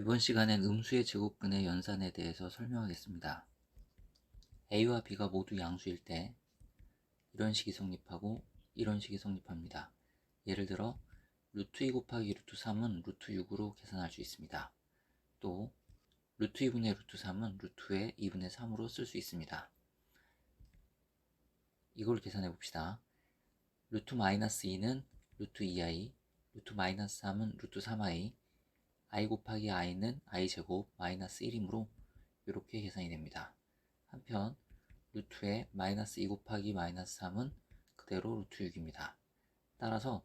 이번 시간엔 음수의 제곱근의 연산에 대해서 설명하겠습니다. a와 b가 모두 양수일 때 이런 식이 성립하고 이런 식이 성립합니다. 예를 들어 루트 2 곱하기 루트 3은 루트 6으로 계산할 수 있습니다. 또 루트 2분의 루트 3은 루트의 2분의 3으로 쓸 수 있습니다. 이걸 계산해 봅시다. 루트 마이너스 2는 루트 2i, 루트 마이너스 3은 루트 3i, i 곱하기 i는 i 제곱 마이너스 1이므로 이렇게 계산이 됩니다. 한편 루트의 마이너스 2 곱하기 마이너스 3은 그대로 루트 6입니다. 따라서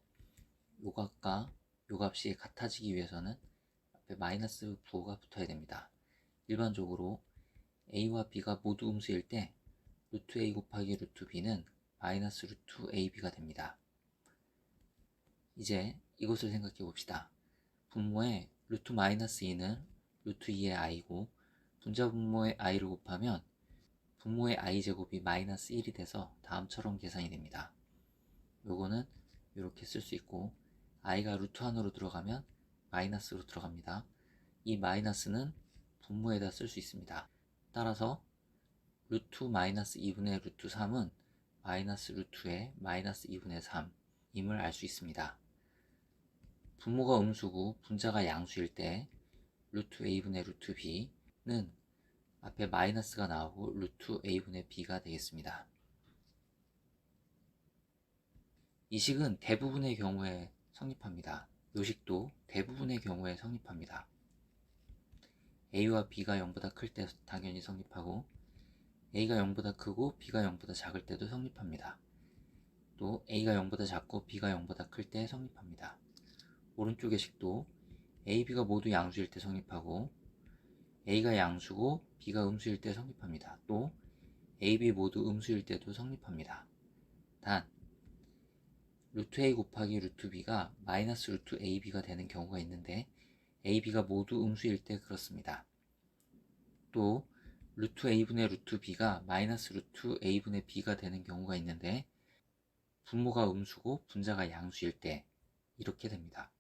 요 값과 요 값이 같아지기 위해서는 앞에 마이너스 부호가 붙어야 됩니다. 일반적으로 a와 b가 모두 음수일 때 루트 a 곱하기 루트 b는 마이너스 루트 ab가 됩니다. 이제 이것을 생각해 봅시다. 분모의 루트 마이너스 2는 루트 2의 i고 분자 분모의 i를 곱하면 분모의 i 제곱이 마이너스 1이 돼서 다음처럼 계산이 됩니다. 요거는 이렇게 쓸 수 있고 i가 루트 안으로 들어가면 마이너스로 들어갑니다. 이 마이너스는 분모에다 쓸 수 있습니다. 따라서 루트 마이너스 2분의 루트 3은 마이너스 루트의 마이너스 2분의 3임을 알 수 있습니다. 분모가 음수고 분자가 양수일 때 루트 a분의 루트 b는 앞에 마이너스가 나오고 루트 a분의 b가 되겠습니다. 이 식은 대부분의 경우에 성립합니다. 요식도 대부분의 경우에 성립합니다. a와 b가 0보다 클 때 당연히 성립하고 a가 0보다 크고 b가 0보다 작을 때도 성립합니다. 또 a가 0보다 작고 b가 0보다 클 때 성립합니다. 오른쪽의 식도 a, b가 모두 양수일 때 성립하고 a가 양수고 b가 음수일 때 성립합니다. 또 a, b 모두 음수일 때도 성립합니다. 단 루트 a 곱하기 루트 b가 마이너스 루트 ab가 되는 경우가 있는데 ab가 모두 음수일 때 그렇습니다. 또 루트 a분의 루트 b가 마이너스 루트 a분의 b가 되는 경우가 있는데 분모가 음수고 분자가 양수일 때 이렇게 됩니다.